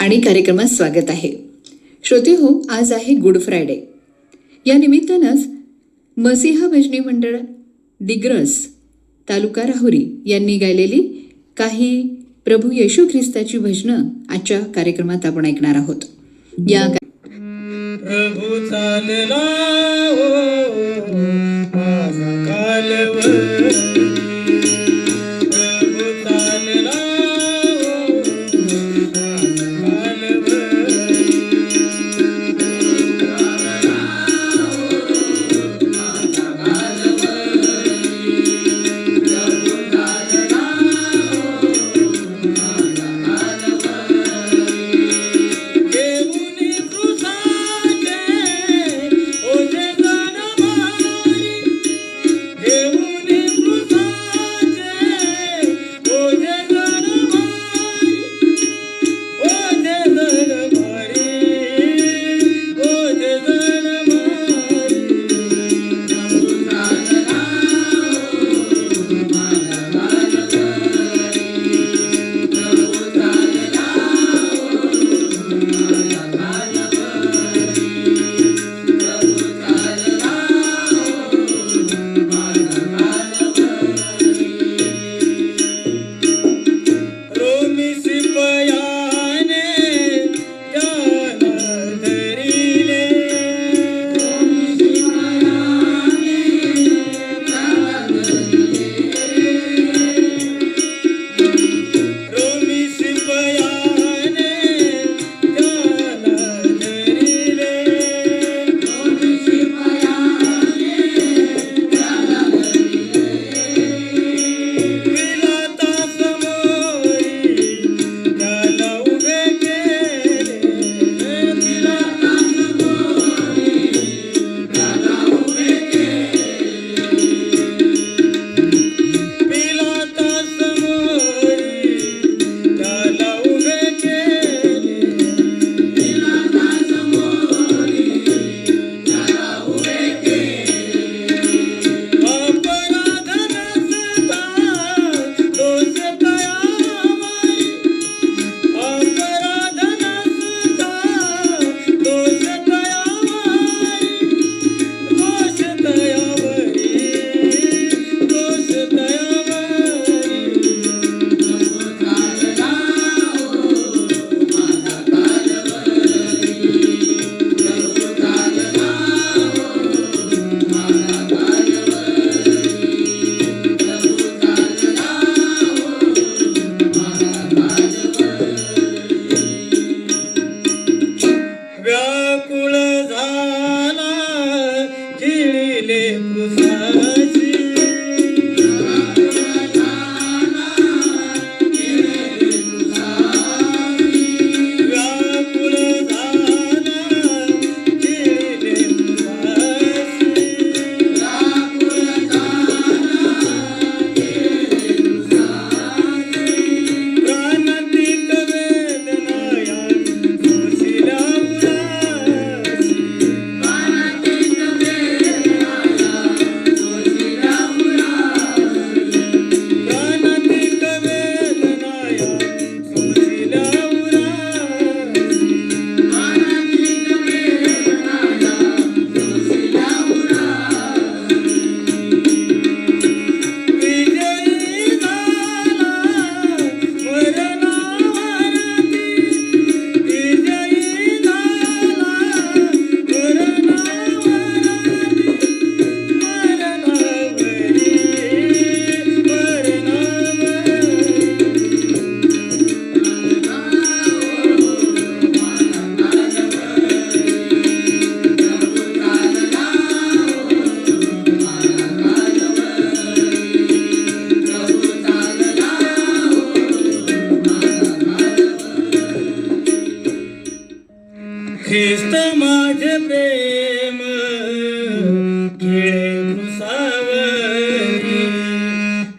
आणि कार्यक्रमात स्वागत आहे. श्रोते हो आज आहे गुड फ्रायडे. या निमित्तानंच मसिहा भजनी मंडळ दिग्रस तालुका राहुरी यांनी गायलेली काही प्रभू येशू ख्रिस्ताची भजनं आजच्या कार्यक्रमात आपण ऐकणार आहोत. या प्रभू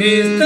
is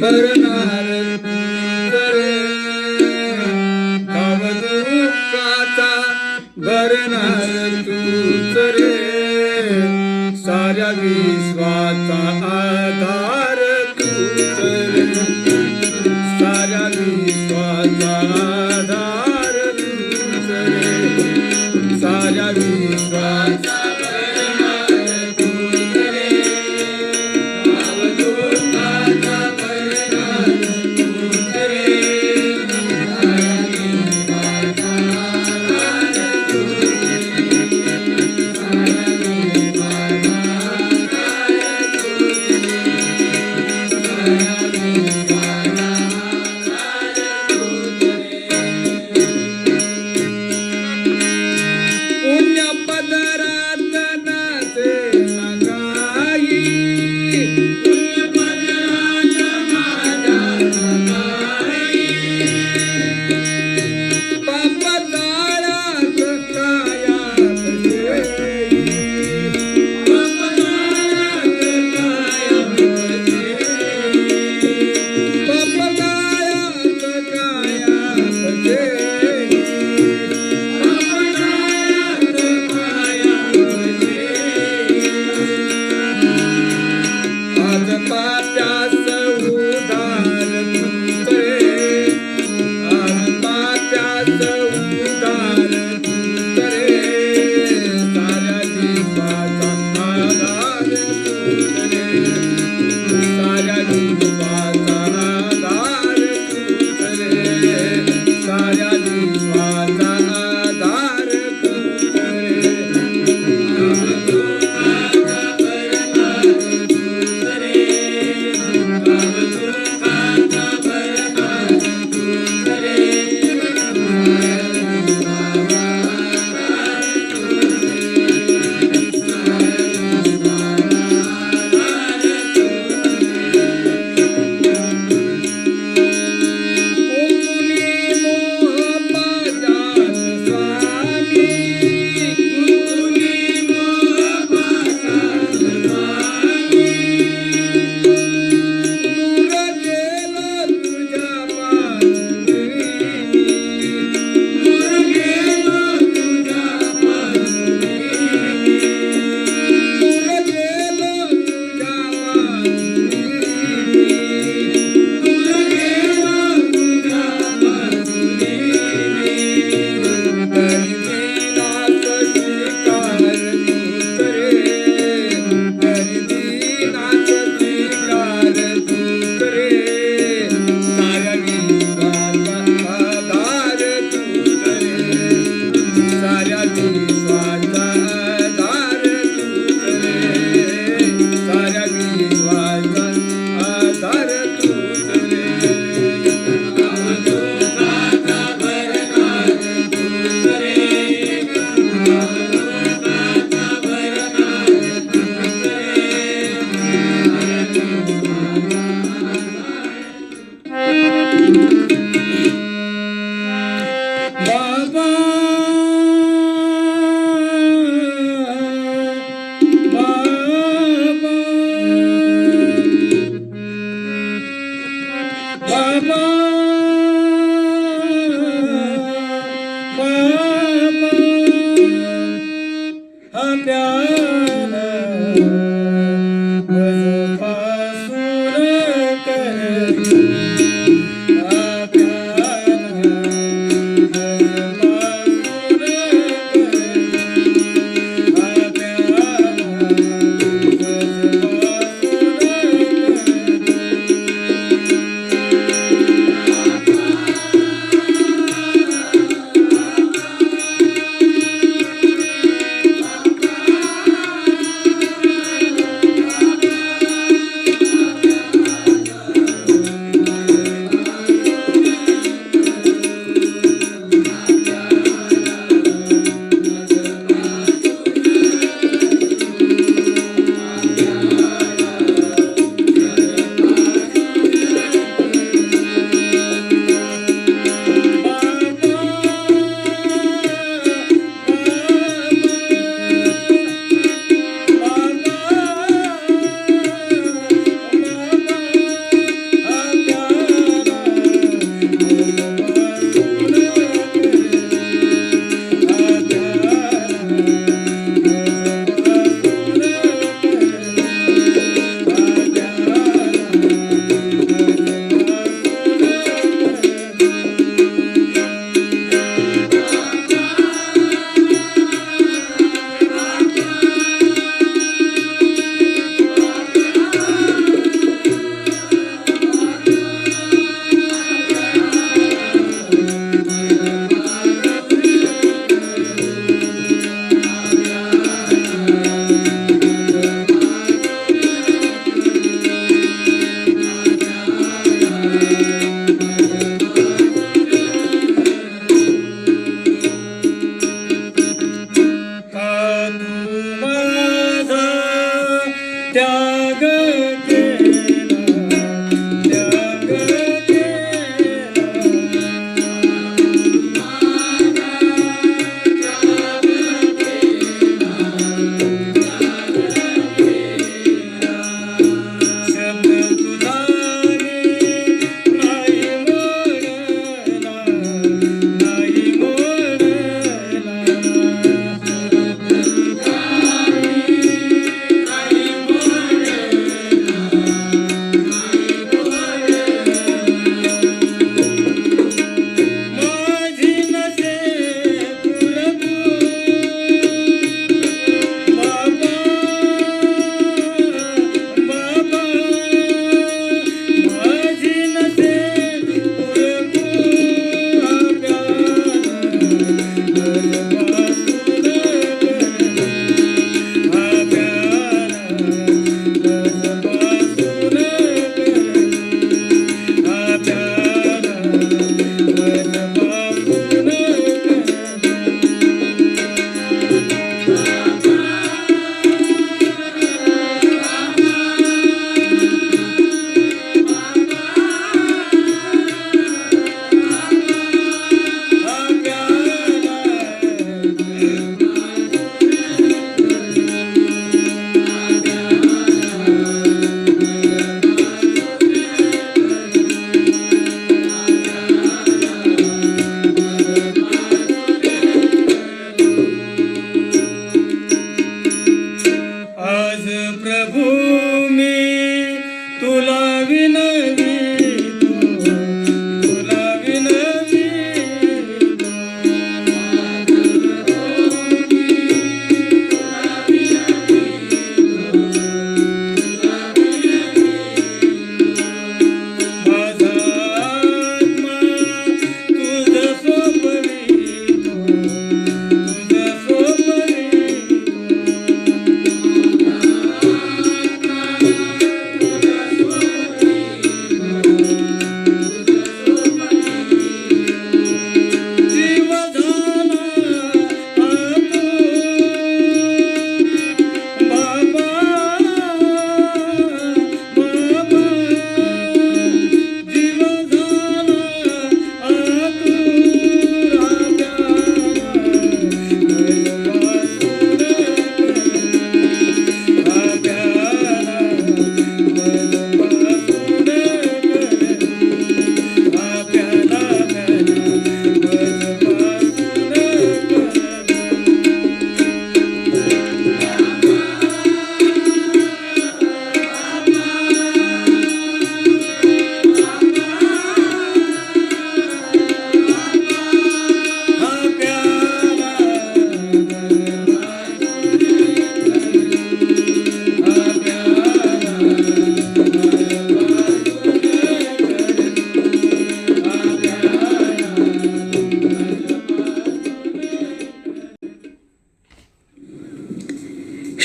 Parmar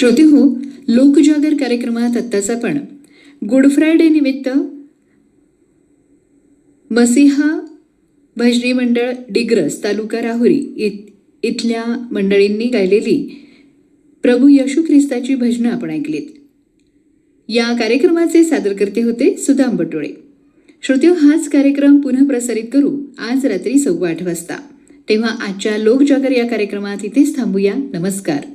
श्रोते हो लोकजागर कार्यक्रमात आत्ताच आपण गुड फ्रायडे निमित्त मसिहा भजनी मंडळ डिग्रस तालुका राहुरी इत इथल्या मंडळींनी गायलेली प्रभू यशू ख्रिस्ताची भजनं आपण ऐकलीत. या कार्यक्रमाचे सादरकर्ते होते सुदाम बटोळे. श्रोत्यो हो, हाच कार्यक्रम पुन्हा प्रसारित करू आज रात्री सव्वा आठ वाजता. तेव्हा आजच्या लोकजागर या कार्यक्रमात इथेच थांबूया. नमस्कार.